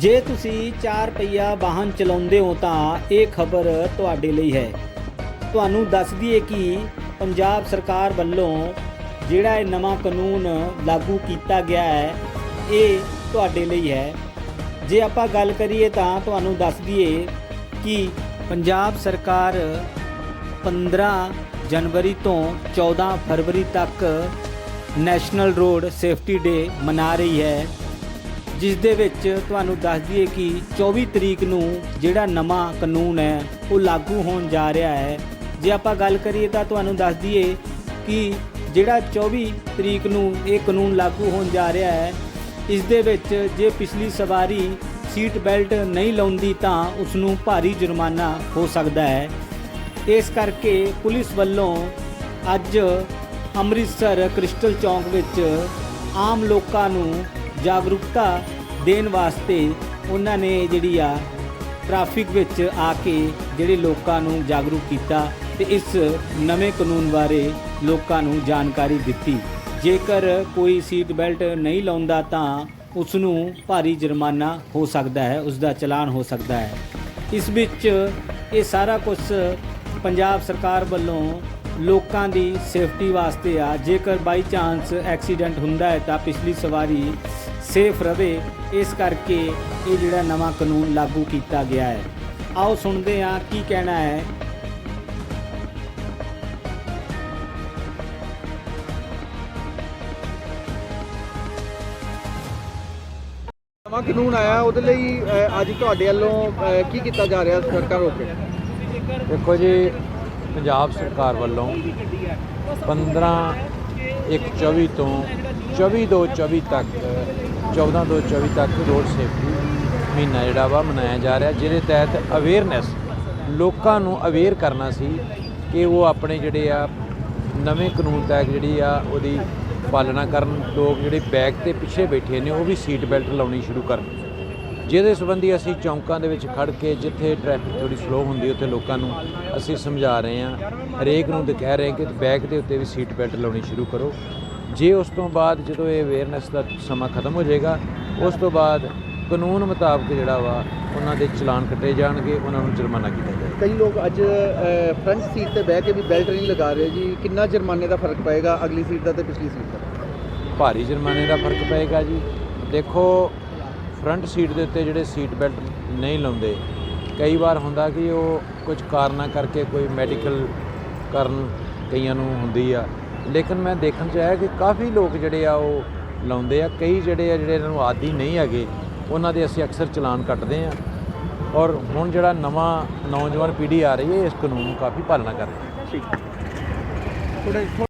ਜੇ ਤੁਸੀਂ 4 ਪਹੀਆ ਵਾਹਨ ਚਲਾਉਂਦੇ ਹੋ ਤਾਂ ਇਹ ਖਬਰ ਤੁਹਾਡੇ ਲਈ ਹੈ। ਤੁਹਾਨੂੰ ਦੱਸ ਦਈਏ ਕਿ ਪੰਜਾਬ ਸਰਕਾਰ ਵੱਲੋਂ ਜਿਹੜਾ ਇਹ ਨਵਾਂ ਕਾਨੂੰਨ ਲਾਗੂ ਕੀਤਾ ਗਿਆ ਹੈ, ਇਹ ਤੁਹਾਡੇ ਲਈ ਹੈ। ਜੇ ਆਪਾਂ ਗੱਲ ਕਰੀਏ ਤਾਂ ਤੁਹਾਨੂੰ ਦੱਸ ਦਈਏ ਕਿ ਪੰਜਾਬ ਸਰਕਾਰ 15 ਜਨਵਰੀ ਤੋਂ 14 ਫਰਵਰੀ ਤੱਕ ਨੈਸ਼ਨਲ ਰੋਡ ਸੇਫਟੀ ਡੇ ਮਨਾ ਰਹੀ ਹੈ। ਜਿਸ ਦੇ ਵਿੱਚ ਤੁਹਾਨੂੰ ਦੱਸ ਦਈਏ ਕਿ 24 ਤਰੀਕ ਨੂੰ ਜਿਹੜਾ ਨਵਾਂ ਕਾਨੂੰਨ ਹੈ, ਉਹ ਲਾਗੂ ਹੋਣ ਜਾ ਰਿਹਾ ਹੈ। ਜੇ ਆਪਾਂ ਗੱਲ ਕਰੀਏ ਤਾਂ ਤੁਹਾਨੂੰ ਦੱਸ ਦਈਏ ਕਿ ਜਿਹੜਾ 24 ਤਰੀਕ ਨੂੰ ਇਹ ਕਾਨੂੰਨ ਲਾਗੂ ਹੋਣ ਜਾ ਰਿਹਾ ਹੈ ਇਸ ਦੇ ਵਿੱਚ ਜੇ ਪਿਛਲੀ ਸਵਾਰੀ ਸੀਟ ਬੈਲਟ ਨਹੀਂ ਲਾਉਂਦੀ ਤਾਂ ਉਸ ਨੂੰ ਭਾਰੀ ਜੁਰਮਾਨਾ ਹੋ ਸਕਦਾ ਹੈ। ਇਸ ਕਰਕੇ ਪੁਲਿਸ ਵੱਲੋਂ ਅੱਜ ਅੰਮ੍ਰਿਤਸਰ ਕ੍ਰਿਸਟਲ ਚੌਂਕ ਵਿੱਚ ਆਮ ਲੋਕਾਂ ਨੂੰ ਜਾਗਰੂਕਤਾ ਦੇਣ ਵਾਸਤੇ ਉਹਨਾਂ ਨੇ ਜਿਹੜੀ ਆ ਟ੍ਰੈਫਿਕ ਵਿੱਚ ਆ ਕੇ ਜਿਹੜੇ ਲੋਕਾਂ ਨੂੰ ਜਾਗਰੂਕ ਕੀਤਾ ਤੇ ਇਸ ਨਵੇਂ ਕਾਨੂੰਨ ਬਾਰੇ ਲੋਕਾਂ ਨੂੰ ਜਾਣਕਾਰੀ ਦਿੱਤੀ। ਜੇਕਰ ਕੋਈ ਸੀਟ ਬੈਲਟ ਨਹੀਂ ਲਾਉਂਦਾ ਤਾਂ ਉਸ ਨੂੰ ਭਾਰੀ ਜੁਰਮਾਨਾ ਹੋ ਸਕਦਾ ਹੈ ਉਸ ਦਾ ਚਲਾਨ ਹੋ ਸਕਦਾ ਹੈ। ਇਸ ਵਿੱਚ ਇਹ ਸਾਰਾ ਕੁਝ ਪੰਜਾਬ ਸਰਕਾਰ ਵੱਲੋਂ ਲੋਕਾਂ ਦੀ ਸੇਫਟੀ ਵਾਸਤੇ ਆ। ਜੇਕਰ ਬਾਈ ਚਾਂਸ ਐਕਸੀਡੈਂਟ ਹੁੰਦਾ ਹੈ ਤਾਂ ਪਿਛਲੀ ਸਵਾਰੀ ਸੇਫ ਰਵੇ ਇਸ ਕਰਕੇ ਇਹ ਜਿਹੜਾ ਨਵਾਂ ਕਾਨੂੰਨ ਲਾਗੂ ਕੀਤਾ ਗਿਆ ਹੈ। ਆਓ ਸੁਣਦੇ ਹਾਂ ਕੀ ਕਹਿਣਾ ਹੈ। ਨਵਾਂ ਕਾਨੂੰਨ ਆਇਆ ਉਹਦੇ ਲਈ ਅ, ਅੱਜ ਤੁਹਾਡੇ ਵੱਲੋਂ ਅ, ਕੀ ਕੀਤਾ ਜਾ ਰਿਹਾ ਸੜਕਾਂ ਰੋਕ ਕੇ ਦੇਖੋ ਜੀ ਪੰਜਾਬ ਸਰਕਾਰ ਵੱਲੋਂ 15 ਇੱਕ 24 ਤੋਂ 24 ਦੋ 24 ਤੱਕ 14 ਦੋ 24 ਤੱਕ ਰੋਡ ਸੇਫਟੀ ਮਹੀਨਾ ਜਿਹੜਾ ਵਾ ਮਨਾਇਆ ਜਾ ਰਿਹਾ, ਜਿਹਦੇ ਤਹਿਤ ਅਵੇਅਰਨੈਸ ਲੋਕਾਂ ਨੂੰ ਅਵੇਅਰ ਕਰਨਾ ਸੀ ਕਿ ਉਹ ਆਪਣੇ ਜਿਹੜੇ ਆ ਨਵੇਂ ਕਾਨੂੰਨ ਤਹਿਤ ਜਿਹੜੀ ਆ ਉਹਦੀ ਪਾਲਣਾ ਕਰਨ, ਲੋਕ ਜਿਹੜੇ ਬੈਕ ਤੇ ਪਿੱਛੇ ਬੈਠੇ ਨੇ ਉਹ ਵੀ ਸੀਟ ਬੈਲਟ ਲਾਉਣੀ ਸ਼ੁਰੂ ਕਰਨ। ਜਿਹਦੇ ਸੰਬੰਧੀ ਅਸੀਂ ਚੌਂਕਾਂ ਦੇ ਵਿੱਚ ਖੜ ਕੇ ਜਿੱਥੇ ਟ੍ਰੈਫਿਕ ਥੋੜੀ ਸਲੋ ਹੁੰਦੀ ਉੱਥੇ ਲੋਕਾਂ ਨੂੰ ਅਸੀਂ ਸਮਝਾ ਰਹੇ ਹਾਂ, ਹਰੇਕ ਨੂੰ ਦਿਖਾ ਰਹੇ ਕਿ ਬੈਕ ਦੇ ਉੱਤੇ ਵੀ ਸੀਟ ਬੈਲਟ ਲਾਉਣੀ ਸ਼ੁਰੂ ਕਰੋ। ਜੇ ਉਸ ਤੋਂ ਬਾਅਦ ਜਦੋਂ ਇਹ ਅਵੇਅਰਨੈਸ ਦਾ ਸਮਾਂ ਖਤਮ ਹੋ ਜਾਏਗਾ ਉਸ ਤੋਂ ਬਾਅਦ ਕਾਨੂੰਨ ਮੁਤਾਬਕ ਜਿਹੜਾ ਵਾ ਉਹਨਾਂ ਦੇ ਚਲਾਨ ਕੱਟੇ ਜਾਣਗੇ ਉਹਨਾਂ ਨੂੰ ਜੁਰਮਾਨਾ ਕੀਤਾ ਜਾਏਗਾ। ਕਈ ਲੋਕ ਅੱਜ ਫਰੰਟ ਸੀਟ ਤੇ ਬਹਿ ਕੇ ਵੀ ਬੈਲਟ ਨਹੀਂ ਲਗਾ ਰਹੇ ਜੀ। ਕਿੰਨਾ ਜੁਰਮਾਨੇ ਦਾ ਫ਼ਰਕ ਪਏਗਾ ਅਗਲੀ ਸੀਟ ਦਾ ਤੇ ਪਿਛਲੀ ਸੀਟ ਦਾ? ਭਾਰੀ ਜੁਰਮਾਨੇ ਦਾ ਫ਼ਰਕ ਪਏਗਾ ਜੀ। ਦੇਖੋ ਫਰੰਟ ਸੀਟ ਦੇ ਉੱਤੇ ਜਿਹੜੇ ਸੀਟ ਬੈਲਟ ਨਹੀਂ ਲਾਉਂਦੇ ਕਈ ਵਾਰ ਹੁੰਦਾ ਕਿ ਉਹ ਕੁਝ ਕਾਰਨਾਂ ਕਰਕੇ ਕੋਈ ਮੈਡੀਕਲ ਕਾਰਨ ਕਈਆਂ ਨੂੰ ਹੁੰਦੀ ਆ। ਲੇਕਿਨ ਮੈਂ ਦੇਖਣ ਚ ਆਇਆ ਕਿ ਕਾਫੀ ਲੋਕ ਜਿਹੜੇ ਆ ਉਹ ਲਾਉਂਦੇ ਆ, ਕਈ ਜਿਹੜੇ ਆ ਜਿਹੜੇ ਇਹਨਾਂ ਨੂੰ ਆਦੀ ਨਹੀਂ ਹੈਗੇ, ਉਹਨਾਂ ਦੇ ਅਸੀਂ ਅਕਸਰ ਚਲਾਨ ਕੱਟਦੇ ਆ। ਔਰ ਹੁਣ ਜਿਹੜਾ ਨਵਾਂ ਨੌਜਵਾਨ ਪੀੜ੍ਹੀ ਆ ਰਹੀ ਹੈ, ਇਸ ਕਾਨੂੰਨ ਨੂੰ ਕਾਫੀ ਪਾਲਣਾ ਕਰ ਰਹੀ ਹੈ ਠੀਕ। ਥੋੜਾ